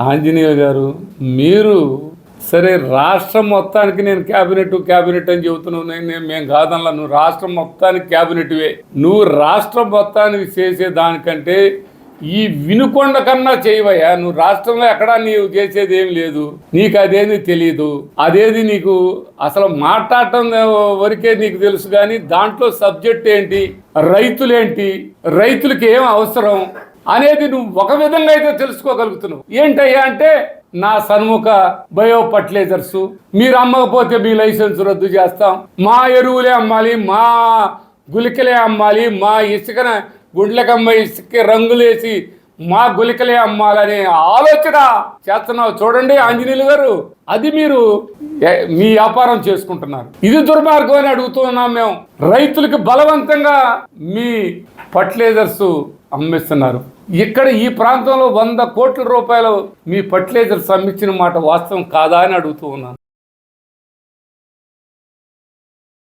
ఆంజనేయ గారు మీరు సరే రాష్ట్రం మొత్తానికి నేను క్యాబినెట్ క్యాబినెట్ అని చెబుతున్నావు నేను నేను- మేము కాదనలా నువ్వు రాష్ట్రం మొత్తానికి క్యాబినెట్వే. నువ్వు రాష్ట్రం మొత్తానికి చేసే దానికంటే ఈ వినుకొండ కన్నా చేయవయ్యా. నువ్వు రాష్ట్రంలో ఎక్కడా నీవు చేసేది ఏం లేదు. నీకు అదేది తెలియదు అదేది నీకు అసలు మాట్లాడటం వరకే నీకు తెలుసు కానీ దాంట్లో సబ్జెక్ట్ ఏంటి? రైతులేంటి? రైతులకి ఏం అవసరం? అనేది నువ్వు ఒక విధంగా అయితే తెలుసుకోగలుగుతున్నావు. ఏంటయ్యా అంటే నా సన్ముఖ బయో ఫర్టిలైజర్స్ మీరు అమ్మకపోతే మీ లైసెన్స్ రద్దు చేస్తాం. మా ఎరువులే అమ్మాలి మా గులికలే అమ్మాలి మా ఇసుకన గుండ్లకమ్మ ఇసుక రంగులేసి మా గులికలే అమ్మాలనే ఆలోచన చేస్తున్నావు చూడండి ఆంజనేయులు గారు. అది మీరు మీ వ్యాపారం చేసుకుంటున్నారు. ఇది దుర్మార్గం అని అడుగుతున్నాం మేము. రైతులకు బలవంతంగా మీ ఫర్టిలైజర్స్ అమ్మిస్తున్నారు. ఇక్కడ ఈ ప్రాంతంలో వంద కోట్ల రూపాయలు మీ ఫర్టిలైజర్స్ అమ్మించిన మాట వాస్తవం కాదా అని అడుగుతూ ఉన్నాను.